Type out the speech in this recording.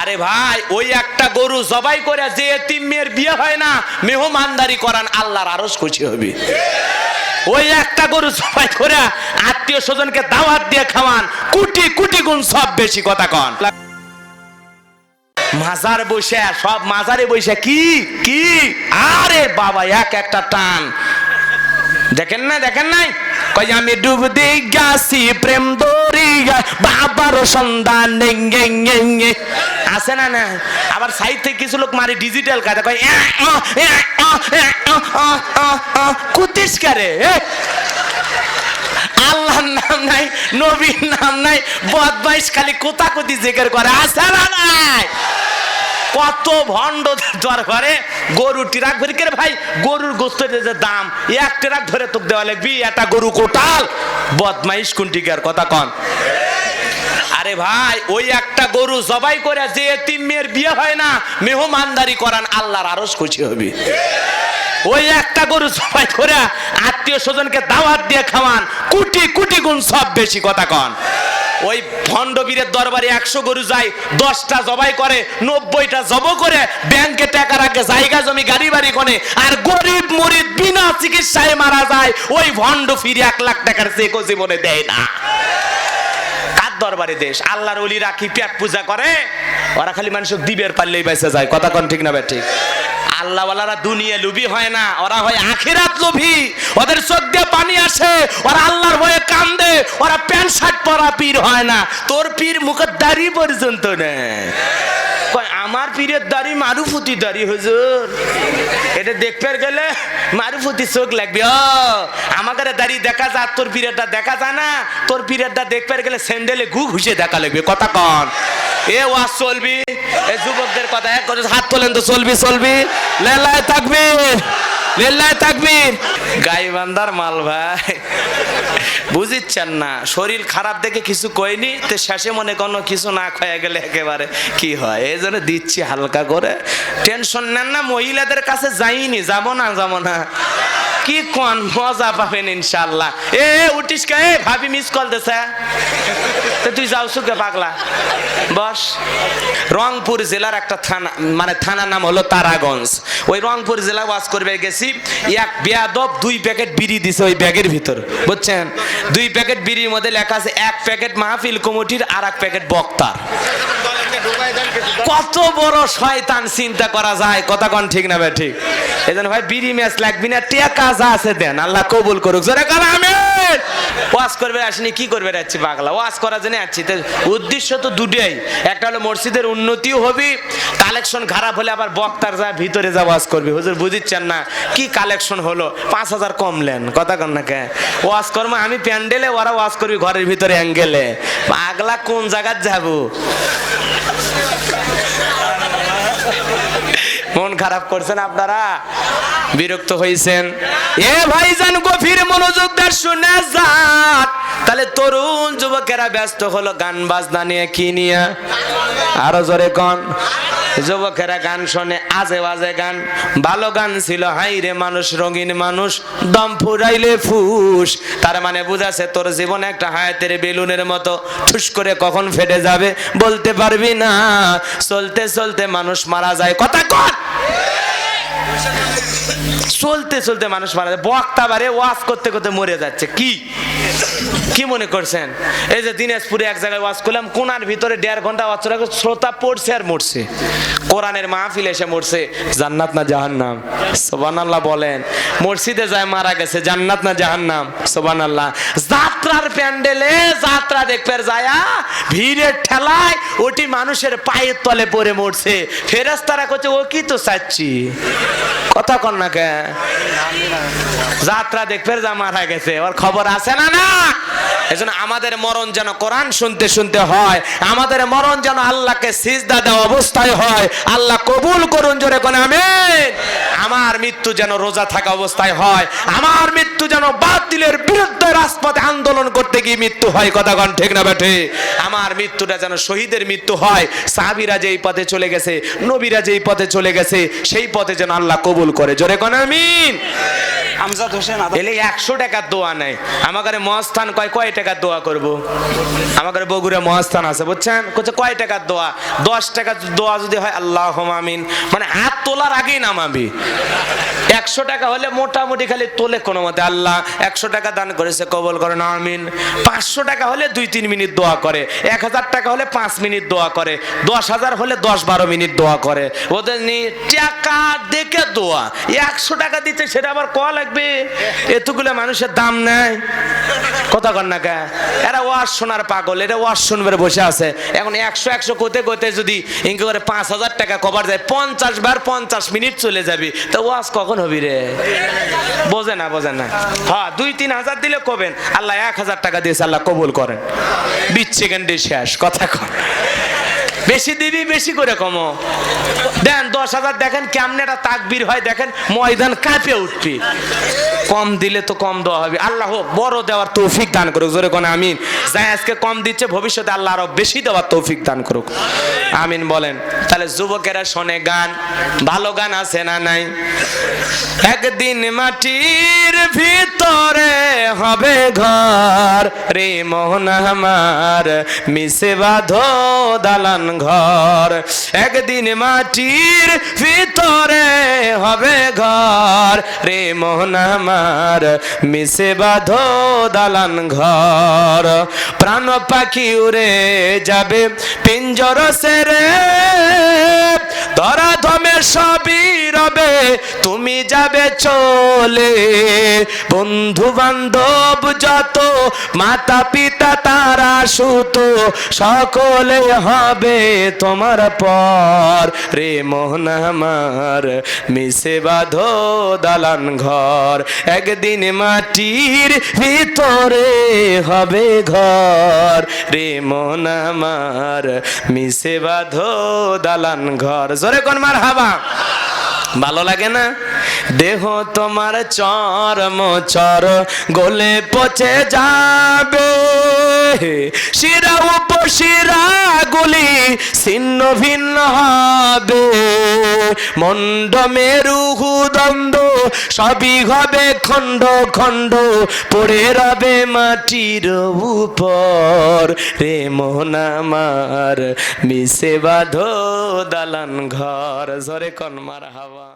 আরে মেহমানদারি করান, আল্লাহর আরস খুশি হবে। ওই একটা গরু জবাই করে আত্মীয় স্বজনকে দাওয়াত দিয়ে খাওয়ান, কোটি কোটি গুণ সব বেশি কথা কন। মাজার বসে সব মাজারে বসে কি? কি? আরে বাবা এক একটা টান। দেখেন না দেখেন নাই? কই আমি ডুব দি গাছি প্রেম দরিয়া বাবার সন্ধান আছে না না? আবার সাইড থেকে কিছু লোক মারে ডিজিটাল কাজে আ, কুতিস কারে আল্লাহর নাম নাই নবীর নাম নাই বদমাইশ খালি কোতাকুতি জিকির করে। আছে না? কত ভণ্ড দরবারে গরু ট্রাক ভরি করে ভাই, গরুর গোস্তের যে দাম, এক ট্রাক ধরে তোকে দেওয়া লাগবি একটা গরু কোটাল। বদমাইশ কুন্টিকার কথা কন। আরে ভাই, ওই একটা গরু জবাই করে যে এতিম মেয়ের বিয়ে হয় না, মেহমানদারি করান, আল্লাহর আরস খুশি হবে। ওই একটা গরু জবাই করে আত্মীয় স্বজনকে দাওয়াত দিয়ে খাওয়ান, কোটি কোটি গুণ সব বেশি কথা কন। ওই ভণ্ডবীরের দরবারে একশো গরু যায়, দশটা জবাই করে, নব্বইটা জব করে, ব্যাংকে টাকা রাখে, জায়গা জমি, গাড়ি বাড়ি কোনে আর গরিব মরিদ বিনা চিকিৎসায় মারা যায়, ওই ভণ্ড ফিরে এক লাখ টাকার চেকও জীবনে দেয় না। দরবারে দেশ? আল্লাহর ওলি রাখি পেট পূজা করে? ওরা খালি মানুষ দিবের পারলেই বেঁচে যায়, কথা কন ঠিক না ঠিক? আল্লাহওয়ালারা দুনিয়া লুবি হয় না, ওরা হয় আখিরাত লোভী ওদের চোখ দিয়ে পানি আসে, ওরা আল্লাহর ভয়ে কান্দে, ওরা প্যান্ট শার্ট পরা পীর হয় না। তোর পীর মুখের দাড়ি পর্যন্ত নেই। কয় আমার পীরের দাড়ি মারুফতি দাড়ি, হুজুর। এটা দেখতে গেলে মারুফতি চোখ লাগবে। ও আমাকে দাড়ি দেখা যা তোর পীরেরটা দেখা যায় না? তোর পীরেরটা দেখতে গেলে স্যান্ডেলে গু ঘুষে দেখা লাগবে। কথা কন। এ ওয়াজ চলবি। এ যুবকদের কথা এক হাত তোলেন তো চলবি চলবি। লেলায় থাকবি। থাকবি গাইবান্দার মাল ভাই। বুঝিচ্ছেন না, শরীর খারাপ দেখে কিছু কইনি, তো শেষে মনে কোনো কিছু না খয়ে গেলে একেবারে কি হয়? এই জন্য দিচ্ছি হালকা করে। টেনশন নেন না, মহিলাদের কাছে যাইনি, যাব না যাব না। কি কোন মজা পাবেন ইনশাল্লাহ এ, উঠিস কে? ভাবি মিস কল দেছে। তো তুই যাও সুকে পাগলা। বস, রংপুর জেলার একটা থানা মানে থানার নাম হলো তারাগঞ্জ। ওই রংপুর জেলা ওয়াজ করবে গেছি, এক বেয়াদব দুই প্যাকেট বিড়ি দিছে ওই ব্যাগের ভিতর, বুঝছেন? দুই প্যাকেট বিড়ির মধ্যে লেখা আছে, এক প্যাকেট মাহফিল কমিটির আর এক প্যাকেট বক্তার। কত বড় শয়তান চিন্তা করা যায়, কথা কোন ঠিক না ভাই ঠিক? এই জন্য ভাই, বিড়ি ম্যাচ লাগবি না, টেকা যা আছে দেন, আল্লাহ কবুল করুক। জোরে কর আমিন ওয়াজ করবে, আসিনি, কি করবে যাচ্ছি পাগলা? ওয়াজ করার জন্য আসছি। উদ্দেশ্য তো দুটাই। একটা হলো মসজিদের উন্নতিও হবে, কালেকশন খারাপ হলে আবার বক্তার যা ভিতরে যা ওয়াজ করবি। হুজুর, বুঝিচ্ছেন না, কি কালেকশন হলো? পাঁচ হাজার কমলেন কথা কন না কে? ওয়াজ করব, আমি প্যান্ডেলে, ওরা ওয়াজ করবি ঘরের ভিতরে অ্যাঙ্গেলে। পাগলা কোন জায়গায় যাব? মন খারাপ করছেন আপনারা? বিরক্ত হয়েছেন এ ভাই যান গভীর মনোযোগ দিয়ে শুনে যান। তাহলে তরুণ যুবকেরা ব্যস্ত হলো গান বাজনা নিয়ে, কি নিয়ে? আরও জোরে কন। যুবকেরা গান শোনে, আজে বাজে গান। ভালো গান ছিল, হাই রে মানুষ, রঙিন মানুষ, দম ফুরাইলে ফুস। তার মানে বুঝাছে, তোর জীবন একটা হায়াতের বেলুনের মতো। ফুস করে কখন ফেটে যাবে, বলতে পারবি না। চলতে চলতে মানুষ মারা যায়। কথা কর! চলতে চলতে মানুষ মারা যায়। বক্তা বারে ওয়াজ করতে করতে মরে যাচ্ছে। কি? কি মনে করছেন? এই যে দিনাজপুরে এক জায়গায় ওয়াজ করলাম, কোনার ভিতরে দেড় ঘণ্টা ওয়াজ করে শ্রোতা পড়ছে আর মরছে। কোরআনের মাহফিল এসে মরছে। জান্নাত না জাহান্নাম? সোবানাল্লাহ বলেন। মসজিদে যায় মারা গেছে, জান্নাত না জাহান্নাম? সোবানাল্লাহ যাত্রার প্যান্ডেলে যাত্রা দেখবে যায়া ভিড়ের ঠেলায় ওটি মানুষের পায়ের তলে পড়ে মরছে। ফেরেস্তারা করছে, ও কি তো চাচ্ছি? কথা কন না কে? যাত্রা দেখবে যা মারা গেছে। ওর খবর আছে না না? এজন্য আমাদের মরণ যেন কোরআন শুনতে শুনতে হয়, আমাদের মরণ যেন আল্লাহকে সিজদা দেওয়া অবস্থায় হয়, আল্লাহ কবুল করুন জোরে কোন আমিন। আমার মৃত্যু যেন রোজা থাকা অবস্থায় হয়, আমার মৃত্যু যেন বাতিলের বিরুদ্ধে রাজপথে আন্দোলন করতে গিয়ে মৃত্যু হয়, কথা কন ঠিক না বেঠে আমার মৃত্যুটা যেন শহীদের মৃত্যু হয়, সাহাবিরা যেই পথে চলে গেছে, নবীরা যেই পথে চলে গেছে, সেই পথে যেন আল্লাহ কবুল করে, জোরে কোন আমিন। আমজাদ হোসেন এলে একশো টাকার দোয়া নেই। আমাদের মহাস্থান কয় কয় টাকার দোয়া করব? আমাদের বগুড়া মহাস্থান আছে, বুঝছেন? কোথায় কয় টাকার দোয়া? দশ টাকার দোয়া যদি হয় আল্লাহ আমিন। মানে হাত তোলার আগেই নামাবি। একশো টাকা হলে মোটামুটি খালি তোলে কোনো মতে। আল্লাহ একশো টাকা দান করেছে, কবল করেন আমিন। পাঁচশো টাকা হলে দুই, তিন মিনিট দোয়া করে। এক হাজার টাকা হলে পাঁচ মিনিট দোয়া করে। দশ হাজার হলে দশ, বারো মিনিট দোয়া করে। ওদের নি টাকা দেখে দোয়া। একশো টাকা দিতে সেটা আবার ক লাগবে? এতগুলো মানুষের দাম নেয় কথা কর না কে? এরা ওয়াজ শোনার পাগল, এরা ওয়াজ শুনবে বসে আছে। এখন একশো একশো কোতে কোতে যদি ইনকে করে পাঁচ হাজার টাকা কভার যায়, পঞ্চাশ বার পঞ্চাশ মিনিট চলে যাবি। তো ওয়াজ কখন হবি রে? বোঝে না বোঝে না। হ্যাঁ দুই তিন হাজার দিলে কবেন? আল্লাহ এক হাজার টাকা দিয়েছে, আল্লাহ কবুল করেন। বিশ সেকেন্ডে শেষ, কথা কন। বেশি দিবি, বেশি করে কমো। দেন দশ হাজার দেখেন কেমনে একটা তাকবির হয়, দেখেন ময়দান কাঁপে উঠবি। কম দিলে তো কম দেওয়া হবে। আল্লাহ বড় দেওয়ার তৌফিক দান করুক, জোরে কোন আমিন। যাই আজকে কম দিচ্ছে, ভবিষ্যতে আল্লাহ আরও বেশি দেওয়ার তৌফিক দান করুক। আমিন বলেন। তাহলে যুবকেরা শোনে গান। ভালো গান আছে না নাই? একদিন মাটির ভিতরে হবে ঘর। রে মোহন আমার মিশে বাঁধো দালান ঘর। একদিন মাটির ভিতরে হবে ঘর। রে মোহন আমার মিশে বাঁধো দালান ঘর। প্রাণ পাখি উড়ে যাবে, পিঞ্জর সেরে। ধরা ধমে রবে, তুমি যাবে চলে। বন্ধু বান্ধব যত মাতা পিতা তারা সুত, সকলে হবে তোমার পর। রে মোহন আমার, মিশে বাঁধো দালান ঘর। একদিন মাটির ভিতরে হবে ঘর। রে মন আমার, মিশে বাঁধো দালান ঘর। জোরে কোন মার হাবা ভালো লাগে না? দেহ তোমার চরম চর, গোলে পচে যাবে। শিরা উপশিরা গুলি ছিন্ন ভিন্ন হবে। মন্ড মেরু দ্বন্দ্ব, সবই হবে খণ্ড খণ্ড, পড়ে রবে মাটির উপর। রে মোহন আমার, মিশে বাঁধো দালান ঘর জরে কন মার হাওয়া।